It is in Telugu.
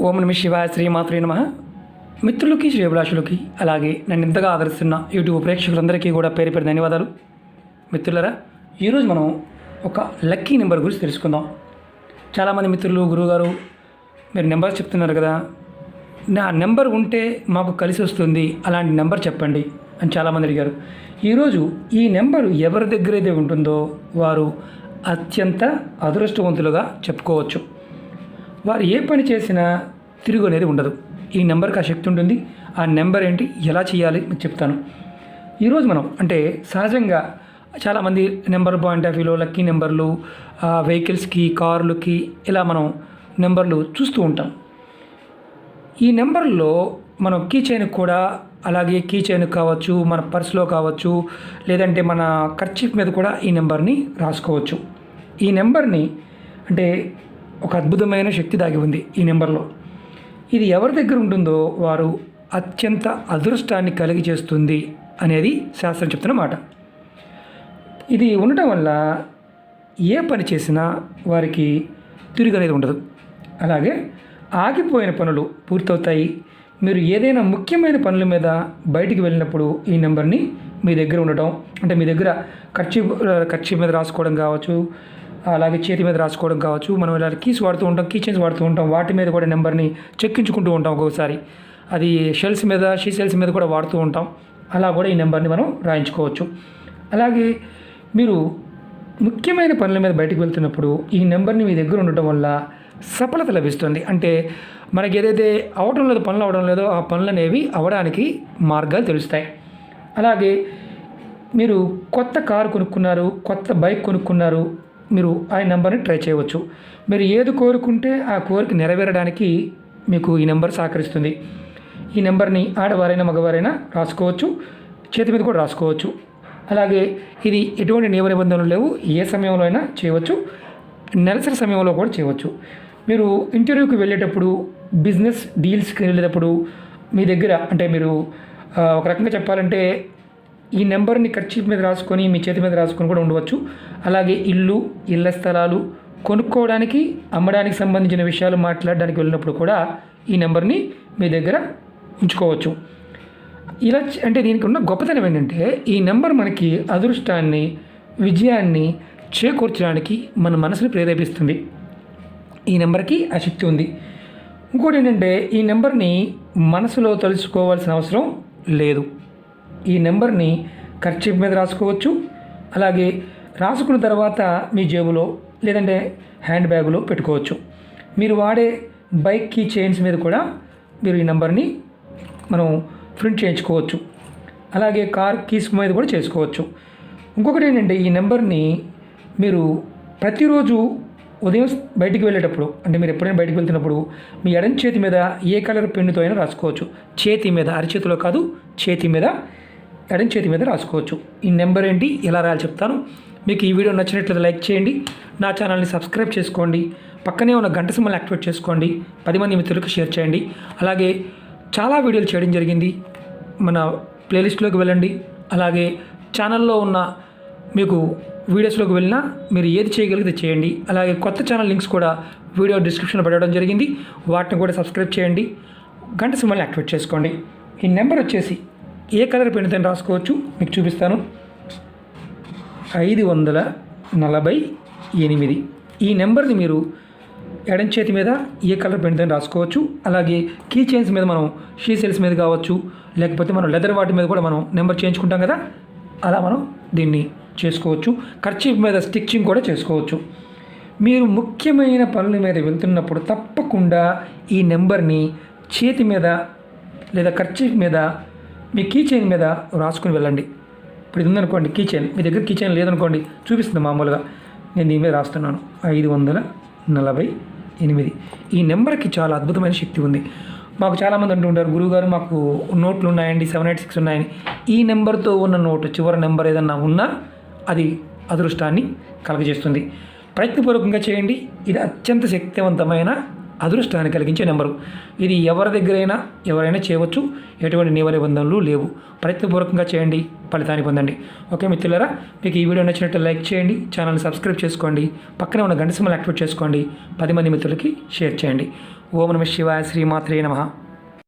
ఓం నమ శివాయ శ్రీమాత్రే నమ. మిత్రులకి శ్రేభిలాషులకి అలాగే నన్ను ఇంతగా ఆదరిస్తున్న యూట్యూబ్ ప్రేక్షకులందరికీ కూడా పేరు పేరు ధన్యవాదాలు. మిత్రులరా ఈరోజు మనం ఒక లక్కీ నెంబర్ గురించి తెలుసుకుందాం. చాలామంది మిత్రులు గురువుగారు మీరు నెంబర్ చెప్తున్నారు కదా. నా నెంబర్ ఉంటే మాకు కలిసి వస్తుంది అలాంటి నెంబర్ చెప్పండి అని చాలామంది అడిగారు. ఈరోజు ఈ నెంబర్ ఎవరి దగ్గర అయితే ఉంటుందో వారు అత్యంత అదృష్టవంతులుగా చెప్పుకోవచ్చు. వారు ఏ పని చేసినా తిరుగు అనేది ఉండదు. ఈ నెంబర్కి ఆ శక్తి ఉంటుంది. ఆ నెంబర్ ఏంటి? ఎలా చేయాలి? మీకు చెప్తాను. ఈరోజు మనం అంటే సహజంగా చాలామంది నెంబర్ పాయింట్ ఆఫ్ వ్యూలో లక్కీ నెంబర్లు వెహికల్స్కి కార్లకి ఇలా మనం నెంబర్లు చూస్తూ ఉంటాం. ఈ నెంబర్లో మనం కీ చైన్ కూడా అలాగే కీ చైన్ కావచ్చు మన పర్స్లో కావచ్చు లేదంటే మన ఖర్చీఫ్ మీద కూడా ఈ నెంబర్ని రాసుకోవచ్చు. ఈ నెంబర్ని అంటే ఒక అద్భుతమైన శక్తి దాగి ఉంది ఈ నెంబర్లో. ఇది ఎవరి దగ్గర ఉంటుందో వారు అత్యంత అదృష్టాన్ని కలిగి చేస్తుంది అనేది శాస్త్రం చెప్తున్న మాట. ఇది ఉండటం వల్ల ఏ పని చేసినా వారికి తిరిగి అనేది ఉండదు. అలాగే ఆగిపోయిన పనులు పూర్తవుతాయి. మీరు ఏదైనా ముఖ్యమైన పనుల మీద బయటికి వెళ్ళినప్పుడు ఈ నెంబర్ని మీ దగ్గర ఉండటం అంటే మీ దగ్గర ఖర్చు ఖర్చు మీద రాసుకోవడం కావచ్చు అలాగే చేతి మీద రాసుకోవడం కావచ్చు మనం ఇలా కీస్ వాడుతూ ఉంటాం కీచెన్స్ వాడుతూ ఉంటాం వాటి మీద కూడా నెంబర్ని చెక్కించుకుంటూ ఉంటాం ఒక్కొక్కసారి అది షెల్స్ మీద షీ సెల్స్ మీద కూడా వాడుతూ ఉంటాం. అలా కూడా ఈ నెంబర్ని మనం రాయించుకోవచ్చు. అలాగే మీరు ముఖ్యమైన పనుల మీద బయటకు వెళ్తున్నప్పుడు ఈ నెంబర్ని మీ దగ్గర ఉండటం వల్ల సఫలత లభిస్తుంది. అంటే మనకి ఏదైతే అవడం లేదో పనులు అవడం లేదో ఆ పనులు అనేవి అవడానికి మార్గాలు తెలుస్తాయి. అలాగే మీరు కొత్త కారు కొనుక్కున్నారు కొత్త బైక్ కొనుక్కున్నారు మీరు ఆ నెంబర్ని ట్రై చేయవచ్చు. మీరు ఏది కోరుకుంటే ఆ కోరిక నెరవేరడానికి మీకు ఈ నెంబర్ సహకరిస్తుంది. ఈ నెంబర్ని ఆడవారైనా మగవారైనా రాసుకోవచ్చు. చేతి మీద కూడా రాసుకోవచ్చు. అలాగే ఇది ఎటువంటి నియమ నిబంధనలు లేవు. ఏ సమయంలో అయినా చేయవచ్చు. నెలసరి సమయంలో కూడా చేయవచ్చు. మీరు ఇంటర్వ్యూకి వెళ్ళేటప్పుడు బిజినెస్ డీల్స్కి వెళ్ళేటప్పుడు మీ దగ్గర అంటే మీరు ఒక రకంగా చెప్పాలంటే ఈ నెంబర్ని ఖర్చీఫ్ మీద రాసుకొని మీ చేతి మీద రాసుకొని కూడా ఉండవచ్చు. అలాగే ఇల్లు ఇళ్ళ స్థలాలు కొనుక్కోవడానికి అమ్మడానికి సంబంధించిన విషయాలు మాట్లాడడానికి వెళ్ళినప్పుడు కూడా ఈ నెంబర్ని మీ దగ్గర ఉంచుకోవచ్చు. ఇలా అంటే దీనికి ఉన్న గొప్పతనం ఏంటంటే ఈ నెంబర్ మనకి అదృష్టాన్ని విజయాన్ని చేకూర్చడానికి మన మనసుని ప్రేరేపిస్తుంది. ఈ నెంబర్కి ఆ శక్తి ఉంది. ఇంకోటి ఏంటంటే ఈ నెంబర్ని మనసులో తలుచుకోవాల్సిన అవసరం లేదు. ఈ నెంబర్ని ఖర్చు మీద రాసుకోవచ్చు. అలాగే రాసుకున్న తర్వాత మీ జేబులో లేదంటే హ్యాండ్ బ్యాగులో పెట్టుకోవచ్చు. మీరు వాడే బైక్ కీ చైన్స్ మీద కూడా మీరు ఈ నెంబర్ని మనం ప్రింట్ చేయించుకోవచ్చు. అలాగే కార్ కీస్ మీద కూడా చేసుకోవచ్చు. ఇంకొకటి ఏంటంటే ఈ నెంబర్ని మీరు ప్రతిరోజు ఉదయం బయటికి వెళ్ళేటప్పుడు అంటే మీరు ఎప్పుడైనా బయటికి వెళ్తున్నప్పుడు మీ ఎడం చేతి మీద ఏ కలర్ పెన్నుతో అయినా రాసుకోవచ్చు. చేతి మీద అరిచేతిలో కాదు చేతి మీద ఎడం చేతి మీద రాసుకోవచ్చు. ఈ నెంబర్ ఏంటి? ఎలా రాయాలి చెప్తాను. మీకు ఈ వీడియో నచ్చినట్లయితే లైక్ చేయండి. నా ఛానల్ని సబ్స్క్రైబ్ చేసుకోండి. పక్కనే ఉన్న గంట సింబల్ యాక్టివేట్ చేసుకోండి. పది మంది మిత్రులకు షేర్ చేయండి. అలాగే చాలా వీడియోలు చేయడం జరిగింది. మన ప్లేలిస్ట్లోకి వెళ్ళండి. అలాగే ఛానల్లో ఉన్న మీకు వీడియోస్లోకి వెళ్ళినా మీరు ఏది చేయగలిగితే చేయండి. అలాగే కొత్త ఛానల్ లింక్స్ కూడా వీడియో డిస్క్రిప్షన్లో పెట్టడం జరిగింది. వాటిని కూడా సబ్స్క్రైబ్ చేయండి. గంట సింబల్ని యాక్టివేట్ చేసుకోండి. ఈ నెంబర్ వచ్చేసి ఏ కలర్ పెన్నుతో రాసుకోవచ్చు? మీకు చూపిస్తాను. ఐదు వందల నలభై ఎనిమిది. ఈ నెంబర్ని మీరు ఎడం చేతి మీద ఏ కలర్ పెన్తో రాసుకోవచ్చు? అలాగే కీ చైన్స్ మీద మనం షీ సెల్స్ మీద కావచ్చు లేకపోతే మనం లెదర్ వాటి మీద కూడా మనం నెంబర్ చేయించుకుంటాం కదా? అలా మనం దీన్ని చేసుకోవచ్చు. ఖర్చీఫ్ మీద స్టిచ్చింగ్ కూడా చేసుకోవచ్చు. మీరు ముఖ్యమైన పనుల మీద వెళ్తున్నప్పుడు తప్పకుండా ఈ నెంబర్ని చేతి మీద లేదా ఖర్చీఫ్ మీద మీ కీ చైన్ మీద రాసుకుని వెళ్ళండి. ఇప్పుడు ఇది ఉందనుకోండి కీ చైన్ మీ దగ్గర కీ చైన్ లేదనుకోండి చూపిస్తుంది మామూలుగా. నేను దీని మీద రాస్తున్నాను. ఐదు వందల నలభై ఎనిమిది. ఈ నెంబర్కి చాలా అద్భుతమైన శక్తి ఉంది. మాకు చాలామంది అంటుంటారు గురువుగారు మాకు నోట్లు ఉన్నాయండి సెవెన్ ఎయిట్ సిక్స్ ఉన్నాయని. ఈ నెంబర్తో ఉన్న నోటు చివరి నెంబర్ ఏదన్నా ఉన్నా అది అదృష్టాన్ని కలగజేస్తుంది. ప్రయత్నపూర్వకంగా చేయండి. ఇది అత్యంత శక్తివంతమైన అదృష్టాన్ని కలిగించే నెంబరు. ఇది ఎవరి దగ్గరైనా ఎవరైనా చేయవచ్చు. ఎటువంటి నియమ నిబంధనలు లేవు. ప్రయత్నపూర్వకంగా చేయండి. ఫలితాన్ని పొందండి. ఓకే మిత్రులారా మీకు ఈ వీడియో నచ్చినట్టు లైక్ చేయండి. ఛానల్ని సబ్స్క్రైబ్ చేసుకోండి. పక్కనే ఉన్న గంట సింబల్ యాక్టివేట్ చేసుకోండి. పది మంది మిత్రులకి షేర్ చేయండి. ఓం నమ శివాయ శ్రీమాత్రే నమ.